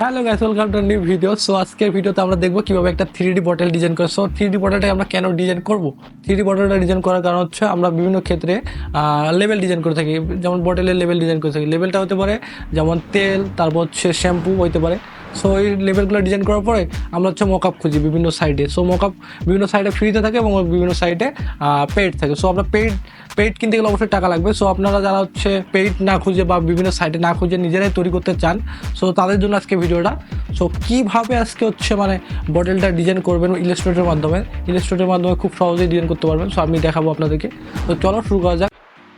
Hello guys welcome to new video so আজকের ভিডিওতে আমরা দেখব কীভাবে একটা থ্রি ডি বটল ডিজাইন করে। সো থ্রি ডি বটলটাই আমরা কেন ডিজাইন করব? থ্রি ডি বটলটা ডিজাইন করার কারণ হচ্ছে আমরা বিভিন্ন ক্ষেত্রে লেভেল ডিজাইন করে থাকি। যেমন বটলের লেভেল ডিজাইন করে থাকি। লেভেলটা হতে পারে, যেমন তেল, তারপর হচ্ছে শ্যাম্পু হতে পারে। সো এই লেভেলগুলো ডিজাইন করার পরে আমরা হচ্ছে মকআপ খুঁজি বিভিন্ন সাইডে সো মকআপ বিভিন্ন সাইডে ফ্রিতে থাকে এবং বিভিন্ন সাইডে পেইড থাকে। সো আমরা পেইড পেইড কিনতে গেলে অবশ্যই টাকা লাগবে। সো আপনারা যারা হচ্ছে পেইড না খুঁজে বা বিভিন্ন সাইটে না খুঁজে নিজেরাই তৈরি করতে চান সো তাদের জন্য আজকে ভিডিওটা। সো কীভাবে আজকে হচ্ছে মানে বটলটা ডিজাইন করবেন ইলাস্ট্রেটের মাধ্যমে? ইলাস্ট্রেটের মাধ্যমে খুব সহজেই ডিজাইন করতে পারবেন। সো আমি দেখাবো আপনাদেরকে। তো চলো শুরু করা যাক।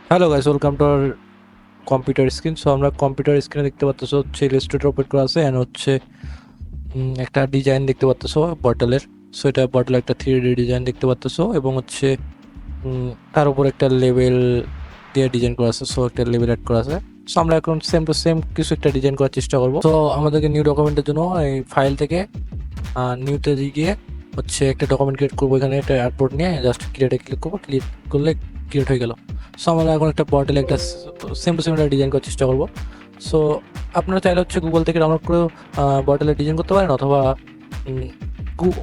Hello guys welcome to computer screen so আমরা কম্পিউটার স্ক্রিনে দেখতে পাচ্ছ হচ্ছে ইলাস্ট্রেটর ওপেন করা আছে অ্যান্ড হচ্ছে একটা ডিজাইন দেখতে পাচ্ছ বটলের সো এটা বটলের একটা থ্রি ডি ডিজাইন দেখতে পাচ্ছ এবং হচ্ছে তার উপর একটা লেভেল দিয়ে ডিজাইন করা আছে সো একটা লেভেল অ্যাড করা আছে। সো আমরা এখন সেম টু সেম কিছু একটা ডিজাইন করার চেষ্টা করব। তো আমাদেরকে নিউ ডকুমেন্টের জন্য এই ফাইল থেকে নিউতে গিয়ে হচ্ছে একটা ডকুমেন্ট ক্রিয়েট করব, এখানে একটা এয়ারপোর্ট নিয়ে জাস্ট ক্রিয়েটে ক্লিক করব ক্লিক করলে ক্রিয়েট হয়ে গেল। সো আমরা এখন একটা বটলে একটা সেম টু সেম একটা ডিজাইন করার চেষ্টা করব। সো আপনারা চাইলে হচ্ছে গুগল থেকে ডাউনলোড করে বটলের ডিজাইন করতে পারেন অথবা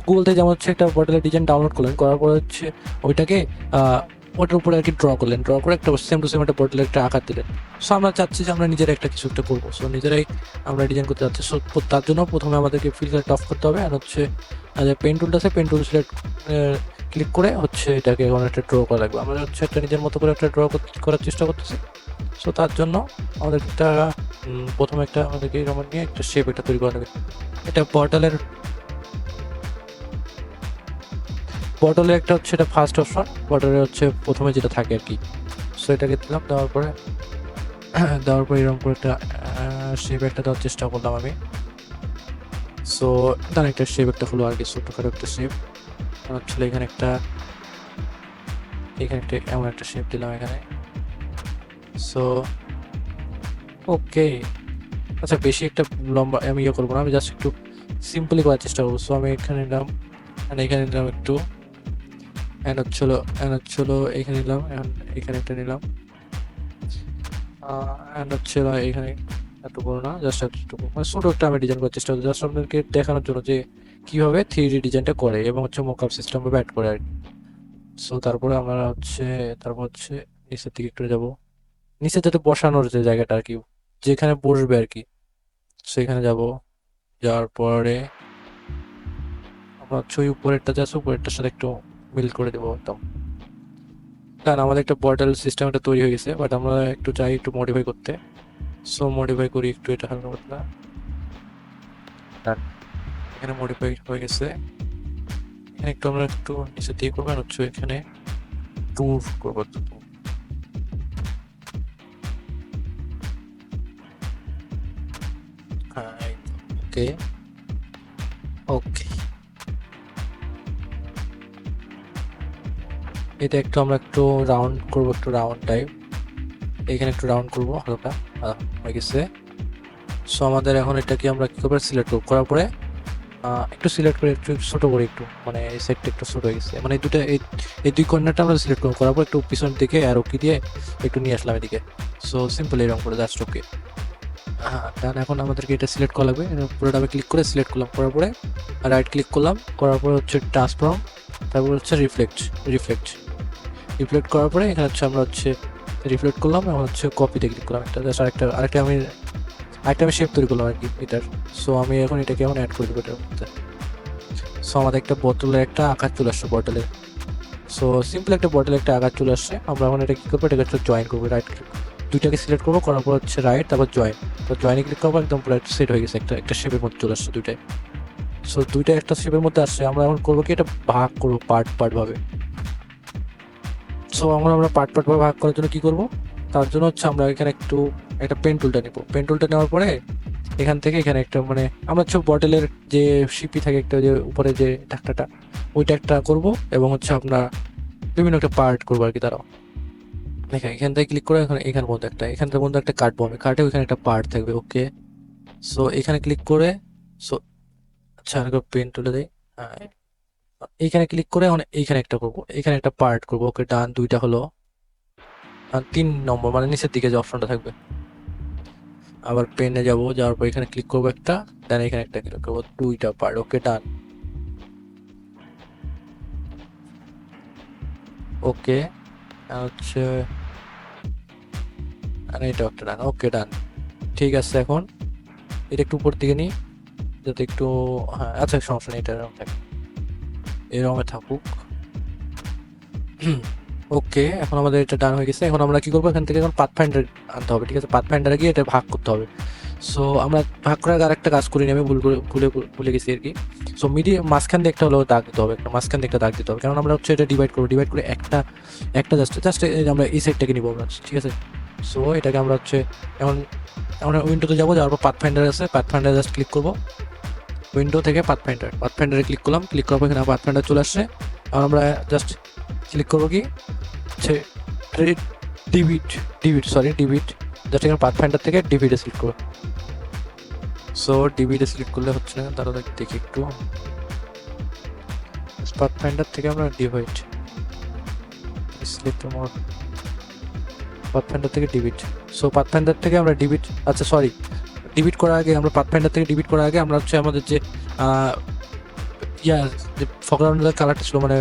গুগল থেকে যেমন হচ্ছে একটা বটলের ডিজাইন ডাউনলোড করলেন, করার পর হচ্ছে ওইটাকে ওটার উপরে আর কি ড্র করলেন। ড্র করে একটা সেম টু সেম একটা বটলের একটা আকার দিলেন। সো আমরা চাচ্ছি যে আমরা নিজেরা একটা কিছু একটা করব। সো নিজেরাই আমরা ডিজাইন করতে যাচ্ছি। সো তার জন্য প্রথমে আমাদেরকে ফিল্টারটা অফ করতে হবে। আর হচ্ছে পেন টুলটা আছে পেন টুল সিলেক্ট ক্লিক করে হচ্ছে এটাকে এখন একটা ড্র করা লাগবে। আমরা হচ্ছে একটা নিজের মতো করে একটা ড্র করার চেষ্টা করতেছি। সো তার জন্য আমাদের একটা প্রথমে একটা আমাদেরকে এরকম নিয়ে একটা শেপ একটা তৈরি করা লাগবে। এটা বটলের বটলে একটা হচ্ছে এটা ফার্স্ট অপশন বটলে হচ্ছে প্রথমে যেটা থাকে আর কি। সো এটাকে দিলাম, দেওয়ার পরে দেওয়ার পরে এরকম করে একটা শেপ একটা দেওয়ার চেষ্টা করলাম আমি। সো তার একটা শেপ একটা হলো আর কি ছোটখাটো একটা শেপ হচ্ছে এখানে একটা এখানে একটা, এমন একটা শেপ দিলাম এখানে। সো ওকে আচ্ছা বেশি একটা লম্বা, আমি ইয়ে করব না, আমি জাস্ট একটু সিম্পলি করার চেষ্টা করব। সো আমি এখানে নিলাম এখানে নিলাম একটু। অ্যান্ড হচ্ছিল অ্যান্ড হচ্ছিল এখানে নিলাম এখানে একটা নিলাম। অ্যান্ড হচ্ছিল এখানে এত বড় না জাস্ট এতটুকু মানে ছোটো একটা আমি ডিজাইন করার চেষ্টা করছি জাস্ট আপনাদেরকে দেখানোর জন্য যে কীভাবে থ্রি ডি ডিজাইনটা করে এবং হচ্ছে মোকআপ সিস্টেমভাবে অ্যাড করে আর কি। সো তারপরে আমরা হচ্ছে, তারপর হচ্ছে নিচের দিকে একটু যাব। নিচে যাতে বসানোর যে জায়গাটা আর কি, যেখানে বসবে আর কি, সেখানে যাব। যাওয়ার পরে আমরা হচ্ছে ওই উপরেরটা যে উপরেরটার সাথে একটু মিল করে দেবো একদম। কারণ আমাদের একটা বটল সিস্টেম একটা তৈরি হয়ে গেছে বাট আমরা একটু চাই একটু মডিফাই করতে। সো মডিফাই করি একটু এটা হালকা পাতলা। এখানে মডিফাই হয়ে গেছে। এখানে একটু আমরা একটু নিচে দিয়ে করব আর হচ্ছে এখানে টুর করব হ্যাঁ ওকে ওকে এটা একটু আমরা একটু রাউন্ড করব, একটু রাউন্ড টাইপ এখানে একটু রাউন্ড করব, হালকা। হয়ে গেছে। সো আমাদের এখন এটাকে আমরা কী করব সিলেক্ট করব। করার পরে একটু সিলেক্ট করে, একটু ছোটো করে একটু মানে এই সাইডটা একটু ছোটো হয়ে গেছে। মানে এই দুটো এই এই দুই কর্নারটা আমরা সিলেক্ট করব। করার পর একটু পিছনের দিকে আর ওকে দিয়ে একটু নিয়ে আসলাম এদিকে। সো সিম্পল এরকম করে জাস্ট ওকে হ্যাঁ ডান এখন আমাদেরকে এটা সিলেক্ট করা লাগবে। পুরোটা আমি ক্লিক করে সিলেক্ট করলাম। করার পরে রাইট ক্লিক করলাম। করার পরে হচ্ছে ট্রান্সফর্ম তারপর হচ্ছে রিফ্লেক্ট রিফ্লেক্ট রিফ্লেক্ট করার পরে এখানে হচ্ছে আমরা হচ্ছে রিফ্লেক্ট করলাম এবং হচ্ছে কপিতে ক্লিক করলাম একটা। জাস্ট আরেকটা আরেকটা আমি আরেকটা আমি শেপ তৈরি করলাম আর কি এটার। সো আমি এখন এটাকে এখন অ্যাড করে দেবো এটার মধ্যে। সো আমাদের একটা বোতলের একটা আকার চলে আসছে বটলে সো সিম্পল একটা বটলে একটা আকার চলে আসছে। আমরা এখন এটা কী করব? এটাকে হচ্ছে জয়েন করব। রাইট দুইটাকে সিলেক্ট করব, করার পর হচ্ছে রাইট তারপর জয়েন তো জয়েনে ক্লিক করব একদম পুরো সেট হয়ে গেছে। একটা একটা শেপের মধ্যে চলে আসছে দুইটাই। সো দুইটা একটা শেপের মধ্যে আসছে। আমরা এখন করব কি? এটা ভাগ করব পার্ট পার্ট ভাবে। সো আমরা আমরা পার্ট পার্ট ভাগ করার জন্য কি করব? তার জন্য হচ্ছে আমরা এখানে একটু একটা পেন টুলটা নিব। পেন টুলটা নেওয়ার পরে এখান থেকে এখানে একটা মানে আমরা হচ্ছে বটলের যে শিপি থাকে একটা যে উপরে যে ঢাকটাটা ওইটা একটা করব এবং হচ্ছে আপনার বিভিন্ন একটা পার্ট করব আর কি তারাও এখানে এখান থেকে ক্লিক করে এখন এখানে মধ্যে একটা, এখান থেকে মধ্যে একটা কাটবো আমি কাটে ওইখানে একটা পার্ট থাকবে ওকে সো এখানে ক্লিক করে সো আচ্ছা পেন তুলে দেই। হ্যাঁ এইখানে ক্লিক করে এইখানে একটা করব এখানে একটা পার্ট করব। ওকে ডান দুইটা হলো। তিন নম্বর মানে নিচের দিকে যে অপশনটা থাকবে। আবার পেনে যাব, যাওয়ার পর এখানে ক্লিক করব একটা দেন এখানে একটা ক্লিক করব, দুইটা পার্ট ওকে ডান ওকে হচ্ছে, আর এটা একটা ডান ওকে ডান ঠিক আছে এখন। এটা একটু উপর দিকে নিই, যাতে একটু হ্যাঁ আচ্ছা সমস্যা নেই, এটা এরকম থাকে এরকমে থাকুক। ওকে, এখন আমাদের এটা ডান হয়ে গেছে। এখন আমরা কি করব? এখান থেকে এখন পাথ ফাইন্ডার আনতে হবে, ঠিক আছে? পাথ ফাইন্ডারে গিয়ে এটা ভাগ করতে হবে। সো আমরা ভাগ করার আগে আরেকটা কাজ করিনি আমি ভুল করে ভুলে ভুলে গেছি আর কি। সো মিডিয়ে মাঝখান দিয়ে একটা হলো দাগ দিতে হবে, একটা মাঝখান দিয়ে একটা দাগ দিতে হবে। কারণ আমরা হচ্ছে এটা ডিভাইড করব ডিভাইড করে একটা একটা জাস্ট জাস্ট আমরা এই সাইডটাকে নিবো আমরা, ঠিক আছে? সো এটাকে আমরা হচ্ছে এখন আমরা উইন্ডোতে যাব, যাওয়ার পর পাথ ফাইন্ডার আছে পাথ ফাইন্ডার জাস্ট ক্লিক করব। উইন্ডো থেকে পাথ ফাইন্ডার পাথ ফাইন্ডারে ক্লিক করলাম ক্লিক করার পর এখানে পাথ ফাইন্ডার চলে আসছে। এখন আমরা জাস্ট ক্লিক করব কি? হচ্ছে divide divide sorry divide just এখানে পাথ ফাইন্ডার থেকে ডিভিটে সিলেক্ট করব সো ডিভিডে সিলেক্ট করলে হচ্ছে না তারা দেখি একটু। পাথ ফাইন্ডার থেকে আমরা divide select more path finder থেকে ডিভিট সো পাথ ফাইন্ডার থেকে আমরা ডিভিট আচ্ছা সরি ডিভিট করার আগে, আমরা পাথ ফাইন্ডার থেকে ডিবিট করার আগে আমরা হচ্ছে আমাদের যে ইয়া, যে ফকরাউন্ডের কালারটা ছিল মানে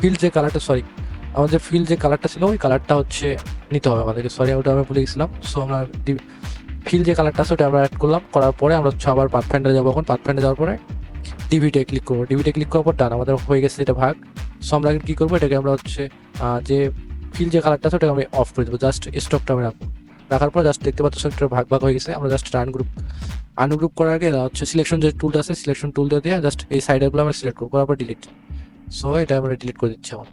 ফিল যে কালারটা সরি আমাদের ফিল যে কালারটা ছিল, ওই কালারটা হচ্ছে নিতে হবে আমাদেরকে। সরি ওটা আমরা ভুলে গেছিলাম। সো আমরা ফিল যে কালারটা আছে, ওটা আমরা অ্যাড করলাম। করার পরে আমরা হচ্ছে আবার পাথ ফাইন্ডারে যাব এখন। পাথ ফাইন্ডারে যাওয়ার পরে ডিভিটে ক্লিক করব। ডিভিটে ক্লিক করার পর ডান আমাদের হয়ে গেছে এটা ভাগ। সো আমরা কী করব? এটাকে আমরা হচ্ছে যে ফিল যে কালারটা আছে, ওটাকে আমি অফ করে দেবো। জাস্ট স্টকটা আমি রাখব। রাখার পর জাস্ট দেখতে পাচ্ছ একটা ভাগ ভাগ হয়ে গেছে। আমরা জাস্ট আনগ্রুপ আনগ্রুপ করার আগে হচ্ছে সিলেকশন যে টুলটা আছে সিলেকশন টুল দিয়ে জাস্ট এই সাইডগুলো আমরা সিলেক্ট করব করার পর ডিলিট সো এটা আমরা ডিলিট করে দিচ্ছি এখন।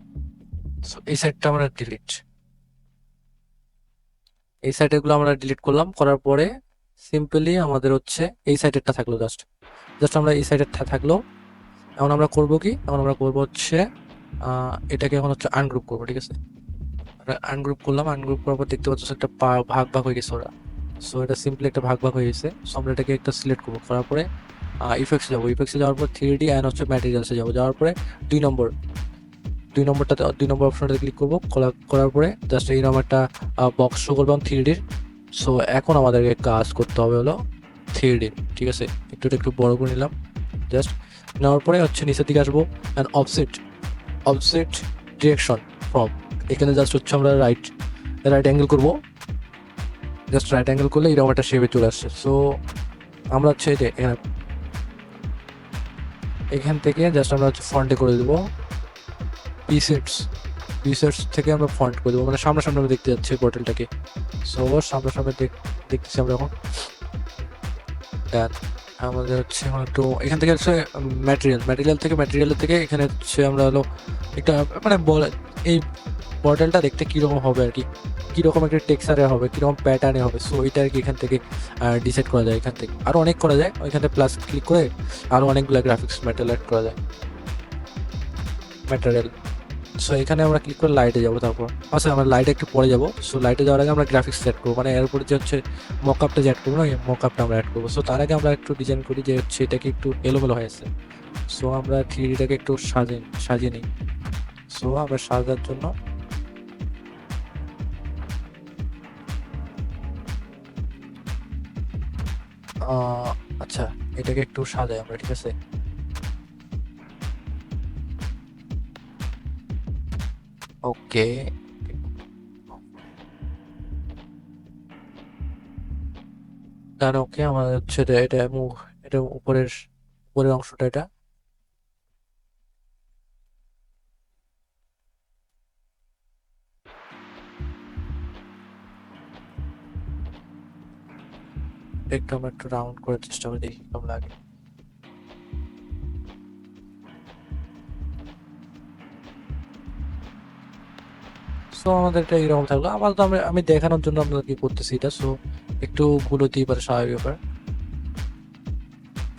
সো এই সাইডটা আমরা ডিলিট এই সাইডেরগুলো আমরা ডিলিট করলাম, করার পরে সিম্পলি আমাদের হচ্ছে এই সাইডেরটা থাকল জাস্ট জাস্ট আমরা এই সাইডেরটা থাকল। এখন আমরা করব কি? এখন আমরা করব হচ্ছে এটাকে এখন হচ্ছে আনগ্রুপ করব, ঠিক আছে? আনগ্রুপ করলাম আনগ্রুপ করার পর দেখতে পাচ্ছ একটা ভাগ ভাগ হয়ে গেছে ওরা। সো এটা সিম্পলি একটা ভাগ ভাগ হয়ে গেছে। সো আমরা এটাকে একটা সিলেক্ট করব। করার পরে ইফেক্টসে যাব। ইফেক্টসে যাওয়ার পর থ্রি ডি অ্যান্ড হচ্ছে ম্যাটেরিয়ালসে যাব। যাওয়ার পরে দুই নম্বর, দুই নম্বরটাতে, দুই নম্বর অপশনটাতে ক্লিক করব। করা- করার পরে জাস্ট এই একটা বক্স শো করব থ্রি ডির সো এখন আমাদেরকে কাজ করতে হবে হলো থ্রি ডি ঠিক আছে? একটু একটু বড় করে নিলাম। জাস্ট নেওয়ার পরে হচ্ছে নিচের দিকে আসব। And offset offset direction from এখানে জাস্ট হচ্ছে আমরা রাইট রাইট অ্যাঙ্গেল করব। জাস্ট রাইট অ্যাঙ্গেল করলে এরকম একটা শেপে চলে আসছে। সো আমরা হচ্ছে যে এখানে, এখান থেকে জাস্ট আমরা হচ্ছে ফ্রন্টে করে দেবো পিসেটস পিসেটস থেকে আমরা ফ্রন্ট করে দেবো মানে সামনাসামনি আমরা দেখতে যাচ্ছি পোর্টালটাকে সো সামনাসামনি দেখ- দেখতেছি আমরা এখন। Done. আমাদের হচ্ছে এখন একটু এখান থেকে হচ্ছে ম্যাটেরিয়াল ম্যাটেরিয়াল থেকে ম্যাটেরিয়ালের থেকে এখানে হচ্ছে আমরা হলো একটা মানে এই মডেলটা দেখতে কীরকম হবে আর কি? কীরকম একটা টেক্সারে হবে, কীরকম প্যাটার্নে হবে? সো এটা আর কি এখান থেকে ডিসাইড করা যায় এখান থেকে। আরও অনেক করা যায়, ওইখান থেকে প্লাস ক্লিক করে আরও অনেকগুলো গ্রাফিক্স ম্যাটেরিয়াল অ্যাড করা যায়। ম্যাটেরিয়াল সো এখানে আমরা ক্লিক করে লাইটে যাব তারপর। আচ্ছা আমরা লাইটে একটু পরে যাব। সো লাইটে যাওয়ার আগে আমরা গ্রাফিক্স অ্যাড করব। মানে এর উপরে যে হচ্ছে মকআপটা যে অ্যাড করব না মকআপটা আমরা অ্যাড করব। সো তার আগে আমরা একটু ডিজাইন করি যে হচ্ছে এটাকে একটু এলোমেলো হয়েছে সো আমরা থ্রি ডিটাকে একটু সাজিয়ে সাজিয়ে নিই। সো আমরা সাজার জন্য আচ্ছা এটাকে একটু সাজাই আমরা, ঠিক আছে? ওকে ডান ওকে আমাদের হচ্ছে এটা এটা উপরের উপরের অংশটা এটা। একটু আমরা একটু রাউন্ড করার চেষ্টা করে দেখি কেমন লাগে। সো আমাদের এটা এরকম থাকল। আপাতত আমি আমি দেখানোর জন্য আপনাদেরকে করতেছি এটা সো একটু ভুল হতেই পারে, স্বাভাবিক ব্যাপার।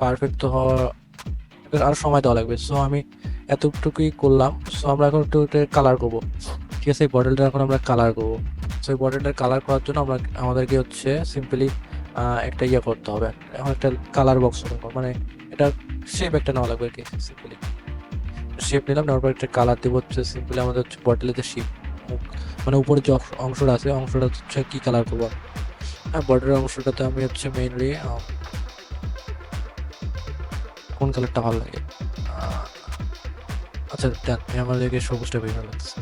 পারফেক্ট তো হওয়া এবার আরও সময় দেওয়া লাগবে। সো আমি এতটুকুই করলাম। সো আমরা এখন একটু কালার করব। ঠিক আছে, এই বটলটা এখন আমরা কালার করব। সো এই বটলটার কালার করার জন্য আমরা আমাদেরকে হচ্ছে সিম্পলি একটা ইয়ে করতে হবে। এখন একটা কালার বক্স মানে এটা শেপ একটা নেওয়া লাগবে আর কি সিম্পলি শেপ নিলাম, নেওয়ার পর একটা কালার দেবো হচ্ছে সিম্পলি আমাদের হচ্ছে বটলের যে শেপ মানে উপরে যে অংশ- অংশটা আছে, অংশটা হচ্ছে কী কালার করব? হ্যাঁ বর্ডারের অংশটাতে আমি হচ্ছে মেইনলি কোন কালারটা ভালো লাগে? আচ্ছা দেখ আমাদেরকে সবুজটা বের লাগছে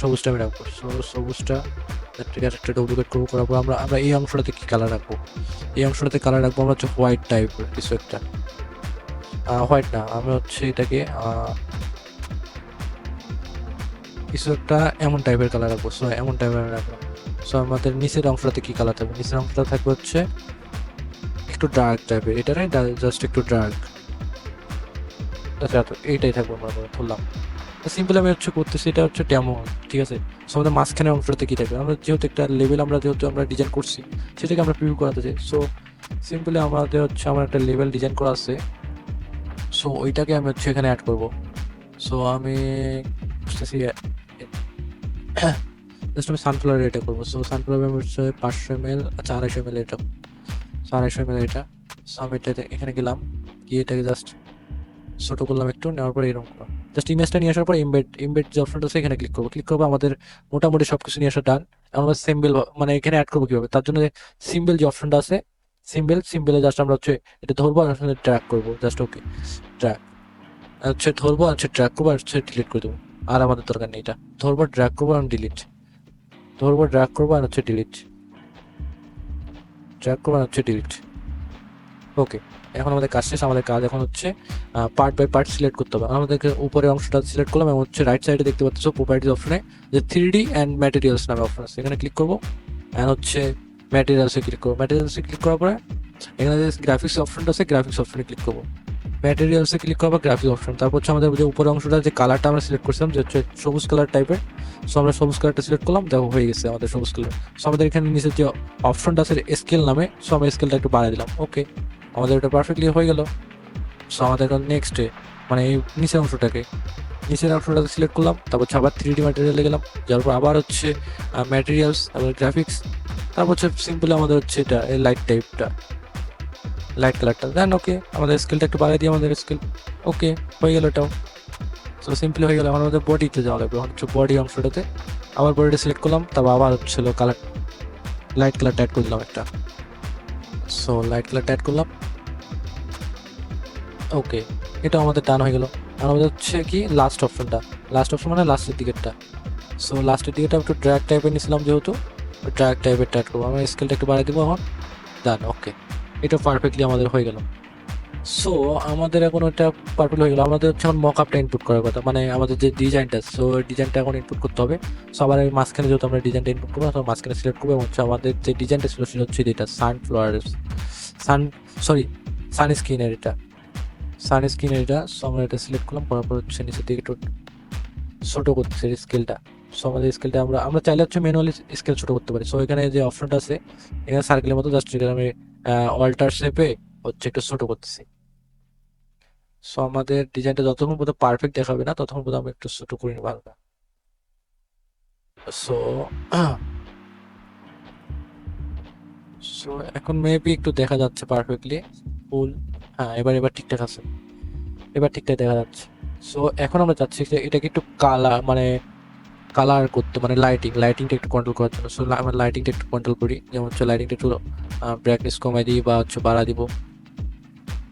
সবুজটা আমি রাখব সবুজটা একটা ডুপ্লিকেট করব, করার পর আমরা আমরা এই অংশটাতে কি কালার রাখব? এই অংশটাতে কালার রাখব আমরা হচ্ছে হোয়াইট টাইপের কিছু একটা। হোয়াইট না, আমি হচ্ছে এটাকে আহ, কিছু একটা এমন টাইপের কালার রাখব। সো এমন টাইপের রাখব। সো আমাদের নিচের অংশটাতে কী কালার থাকবে? নিচের অংশটা থাকবে হচ্ছে একটু ডার্ক টাইপের এটারে জাস্ট একটু ডার্ক আচ্ছা এইটাই থাকবে আমরা ধরলাম। সিম্পল আমি হচ্ছে করতেছি এটা হচ্ছে ডেমো ঠিক আছে? সো আমাদের মাঝখানে অংশটাতে কী থাকবে? আমরা যেহেতু একটা লেভেল আমরা যেহেতু আমরা ডিজাইন করছি সেটাকে আমরা প্রিভিউ করাতে চাই। সো সিম্পলি আমাদের হচ্ছে আমার একটা লেভেল ডিজাইন করা আছে। সো ওইটাকে আমি হচ্ছে এখানে অ্যাড করব। সো আমি বুঝতেছি জাস্ট আমি সানফ্লাওয়ার এটা করব। সো সানফ্লাওয়ার হচ্ছে পাঁচশো এম এল আচ্ছা আড়াইশো এম এল এটা। সো আড়াইশো এম এল এটা। সো আমি এটাতে এখানে গেলাম। গিয়ে এটাকে জাস্ট ছোট করলাম একটু, নেওয়ার পরে এরকম করলাম। জাস্ট ইমেজটা নিয়ে আসার পর ইমবেড ইমবেড যে অপশনটা আছে, এখানে ক্লিক করব। ক্লিক করব, আমাদের মোটামুটি সব কিছু নিয়ে আসা ডান আমরা সিম্বল মানে এখানে অ্যাড করব কীভাবে? তার জন্য সিম্বল যে অপশনটা আছে সিম্বল সিম্বলে জাস্ট আমরা হচ্ছে এটা ধরবো আর ট্র্যাক করব। জাস্ট ওকে ট্র্যাক হচ্ছে ধরবো আর হচ্ছে ট্র্যাক করব আর হচ্ছে ডিলিট করে দেবো। আর আমাদের দরকার নেই এটা। ধরবো ড্র্যাক করব আর ডিলিট ধরবো ড্র্যাক করব আর হচ্ছে ডিলিট ড্র্যাক করব আর হচ্ছে ডিলিট ওকে এখন আমাদের কাজ শেষ। আমাদের কাজ এখন হচ্ছে পার্ট বাই পার্ট সিলেক্ট করতে হবে। আমাদেরকে উপরে অংশটা সিলেক্ট করলাম এবং হচ্ছে রাইট সাইডে দেখতে পাচ্ছ প্রপার্টিজ অপশনে যে থ্রি ডি অ্যান্ড ম্যাটেরিয়ালস নামে অপশন আছে। এখানে ক্লিক করব অ্যান্ড হচ্ছে ম্যাটেরিয়ালসে ক্লিক করব। ম্যাটেরিয়ালসে ক্লিক করার পরে এখানে যে গ্রাফিক্স অপশনটা আছে গ্রাফিক্স অপশনে ক্লিক করব। ম্যাটেরিয়ালসে ক্লিক করব গ্রাফিক অপশন তারপর হচ্ছে আমাদের যে উপরের অংশটা, যে কালারটা আমরা সিলেক্ট করছিলাম, যে হচ্ছে সবুজ কালার টাইপের সো আমরা সবুজ কালারটা সিলেক্ট করলাম, দেখো হয়ে গেছে আমাদের সবুজ কালার সো আমাদের এখানে নিচে যে অপশনটা আছে স্কেল নামে সো আমরা স্কেলটা একটু বাড়িয়ে দিলাম। ওকে আমাদের ওটা পারফেক্টলি হয়ে গেল। সো আমাদের এখন নেক্সটে মানে এই নিচের অংশটাকে নিচের অংশটাকে সিলেক্ট করলাম। তারপর হচ্ছে আবার থ্রি ডি ম্যাটেরিয়ালে গেলাম। যার পর আবার হচ্ছে ম্যাটেরিয়ালস তারপর গ্রাফিক্স তারপর হচ্ছে সিম্পল আমাদের হচ্ছে এটা, এই লাইট টাইপটা লাইট কালারটা দেন ওকে আমাদের স্কেলটা একটু বাড়িয়ে দিই আমাদের স্কেল ওকে হয়ে গেল এটাও। সো সিম্পলি হয়ে গেল। আমার আমাদের বডিতে যাওয়া লাগবে। হচ্ছে বডি অংশটাতে আবার বডিটা সিলেক্ট করলাম, তারপর আবার হচ্ছিল কালার লাইট কালারটা অ্যাড করে দিলাম একটা। সো লাইট কালারটা অ্যাড করলাম। ওকে এটা আমাদের ডান হয়ে গেল। আর আমাদের হচ্ছে কি লাস্ট অপশনটা লাস্ট অপশন মানে লাস্টের দিকেরটা সো লাস্টের দিকেটা একটু ড্র্যাগ টাইপের নিয়েছিলাম যেহেতু ড্র্যাগ টাইপের অ্যাড করব। আমি স্কেলটা একটু বাড়িয়ে দেবো এখন। ডান ওকে এটা পারফেক্টলি আমাদের হয়ে গেল। সো আমাদের এখন ওটা পারফেক্ট হয়ে গেল। আমাদের হচ্ছে এখন মক আপটা ইনপুট করার কথা। মানে আমাদের যে ডিজাইনটা সো ডিজাইনটা এখন ইনপুট করতে হবে। সো আবার এই মাঝখানে যেহেতু আমরা ডিজাইনটা ইনপুট করব তো মাঝখানে সিলেক্ট করব, এবং হচ্ছে আমাদের যে ডিজাইনটা ছিল সেটা হচ্ছে এটা সানফ্লাওয়ার সান সরি সান স্ক্রিনের এটা। সান স্ক্রিনের এটা। সো আমরা এটা সিলেক্ট করলাম, করার পর হচ্ছে নিচের দিকে একটু ছোটো করতেছে স্কেলটা সো আমাদের স্কেলটা আমরা আমরা চাইলে হচ্ছে ম্যানুয়ালি স্কেল ছোটো করতে পারি। সো এখানে যে অপশনটা আছে, এখানে সার্কেলের মতো জাস্ট আমি অল্টার শেপে হচ্ছে একটু ছোটো করতেছি। সো আমাদের ডিজাইনটা যতক্ষণ পর্যন্ত পারফেক্ট দেখাবে না, ততক্ষণ পর্যন্ত আমরা একটু ছোটো করে নিব হালকা। সো সো এখন মেবি একটু দেখা যাচ্ছে পারফেক্টলি ফুল হ্যাঁ এবার এবার ঠিকঠাক আছে। এবার ঠিকঠাক দেখা যাচ্ছে। সো এখন আমরা চাচ্ছি যে এটাকে একটু কালার মানে কালার করতে মানে লাইটিং লাইটিংটা একটু কন্ট্রোল করার জন্য। সো আমরা লাইটিংটা একটু কন্ট্রোল করি। যেমন হচ্ছে লাইটিংটা একটু ব্রাইটনেস কমাই দিই বা হচ্ছে বাড়া দিব।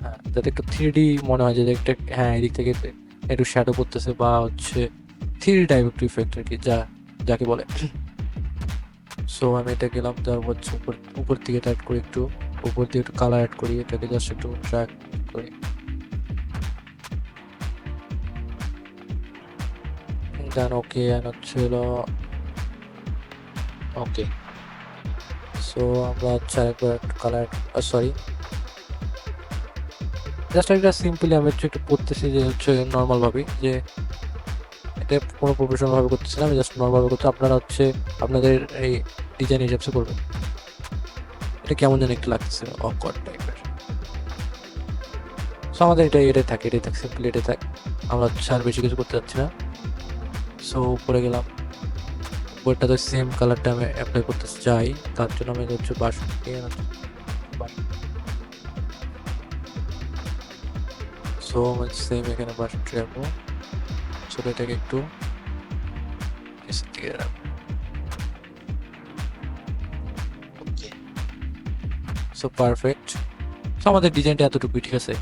হ্যাঁ যাতে একটু থ্রি মনে হয় যে একটা হ্যাঁ এদিক থেকে একটু শ্যাডো করতেছে বা হচ্ছে থ্রি টাইপ একটু ইফেক্ট আর কি, যা, যাকে বলে। সো আমি এটা গেলাম, তারপর হচ্ছে উপর উপর দিকে অ্যাড করি একটু। উপর দিয়ে একটু কালার অ্যাড করি, এটাকে জাস্ট একটু ট্র্যাক করি। দেন ওকে হলো ওকে সো আমরা হচ্ছে আরেকবার কালার সরি জাস্ট একটা সিম্পলি আমি হচ্ছে একটু করতেছি যে হচ্ছে নর্মালভাবে যে এটা কোনো প্রফেশনাল ভাবে করতেছি না, আমি জাস্ট নর্মাল করছি আপনারা হচ্ছে আপনাদের এই ডিজাইন হিসাবে করবেন। এটা কেমন যেন একটু লাগছে অকওয়ার্ড টাইপের সো আমাদের এটা এটাই থাকে এটাই থাকে সিম্পলি এটাই থাকে। আমরা হচ্ছে আর বেশি কিছু করতে যাচ্ছি না। সো উপরে গেলাম। উপরটা তো সেম কালারটা আমি অ্যাপ্লাই করতে চাই তার জন্য আমি হচ্ছে বাসন্তী সো আমি সেম এখানে বাসন্তী রাখব ছোট এটাকে একটু নিচের দিকে রাখব। সো পারফেক্ট সো আমাদের ডিজাইনটা এতটুকু ঠিক আছে।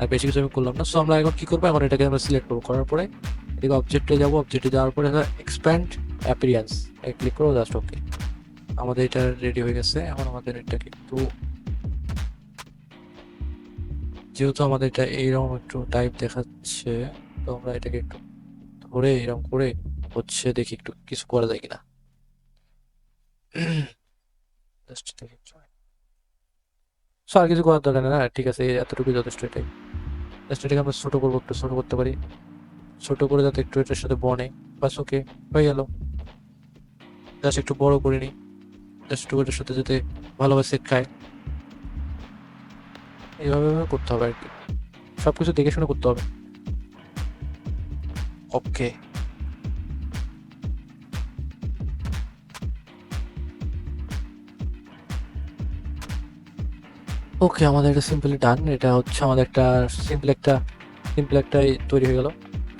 আর বেশি কিছু আমি করলাম না। সো আমরা এখন কি করব? এখন এটাকে আমরা সিলেক্ট করব। করার পরে এদিকে অবজেক্টে যাব অবজেক্টে যাওয়ার পরে এক্সপ্যান্ড অ্যাপিরিয়েন্স ক্লিক করব জাস্ট ওকে আমাদের এটা রেডি হয়ে গেছে, এখন আমাদের এটাকে একটু যেহেতু আমাদের এটা এইরকম একটু টাইপ দেখাচ্ছে, তো আমরা এটাকে একটু ধরে এরকম করে হচ্ছে দেখি একটু কিছু করা যায় কিনা। সো আর কিছু করার দরকার না? ঠিক আছে এতটুকু যথেষ্ট এটাই। জাস্ট এটাকে আমরা ছোট করব, একটু ছোট করতে পারি। ছোট করে যাতে একটু এটার সাথে বনে বাস ওকে হয়ে গেল। জাস্ট একটু বড় করে নিই। জাস্ট একটু এটার সাথে যাতে ভালোভাবে খায়। এইভাবে এইভাবে করতে হবে আর কি সব কিছু দেখে শুনে করতে হবে। ওকে ওকে আমাদের এটা সিম্পলি ডান এটা হচ্ছে আমাদের একটা সিম্পল একটা সিম্পল একটা তৈরি হয়ে গেল।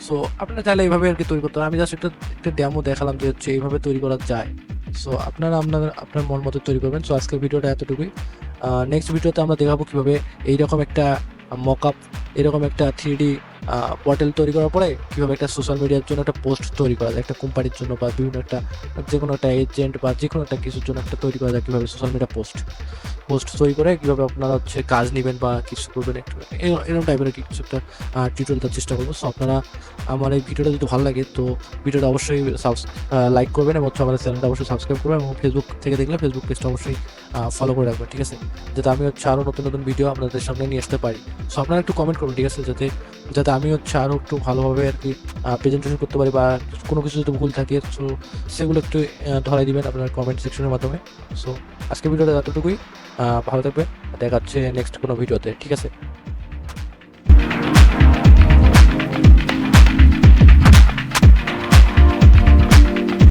সো আপনারা চাইলে এইভাবে আর কি তৈরি করতে আমি জাস্ট একটা একটা ড্যামও দেখালাম যে হচ্ছে এইভাবে তৈরি করা যায়। সো আপনারা আপনার আপনার মন মতো তৈরি করবেন। সো আজকের ভিডিওটা এতটুকুই। নেক্সট ভিডিওতে আমরা দেখাবো কীভাবে এইরকম একটা মক আপ এরকম একটা থ্রি ডি পর্টাল তৈরি করার পরে কীভাবে একটা সোশ্যাল মিডিয়ার জন্য একটা পোস্ট তৈরি করা যায়, একটা কোম্পানির জন্য বা বিভিন্ন একটা যে কোনো একটা এজেন্ট বা যে কোনো একটা কিছুর জন্য একটা তৈরি করা যায় কীভাবে সোশ্যাল মিডিয়া পোস্ট পোস্ট তৈরি করে কীভাবে আপনারা হচ্ছে কাজ নেবেন বা কিছু করবেন একটু এরকম- টাইপের কিছু একটা টিউটোরিয়াল দেওয়ার চেষ্টা করব। সো আপনারা আমার এই ভিডিওটা যদি ভালো লাগে, তো ভিডিওটা অবশ্যই সাবস লাইক করবেন এবং আমাদের চ্যানেলটা অবশ্যই সাবস্ক্রাইব করবেন এবং ফেসবুক থেকে দেখলে ফেসবুক পেজটা অবশ্যই ফলো করে রাখবেন, ঠিক আছে? যাতে আমি হচ্ছে আরও নতুন নতুন ভিডিও আপনাদের সামনে নিয়ে আসতে পারি। সো আপনারা একটু কমেন্ট করবেন ঠিক আছে? যাতে যাতে আমি হচ্ছে আরও একটু ভালোভাবে আর কি প্রেজেন্টেশন করতে পারি বা কোনো কিছু যদি ভুল থাকে সো সেগুলো একটু ধরাই দিবেন আপনার কমেন্ট সেকশনের মাধ্যমে। সো আজকে ভিডিওটা এতটুকুই। ভালো থাকবে দেখা হচ্ছে নেক্সট কোনো ভিডিওতে, ঠিক আছে?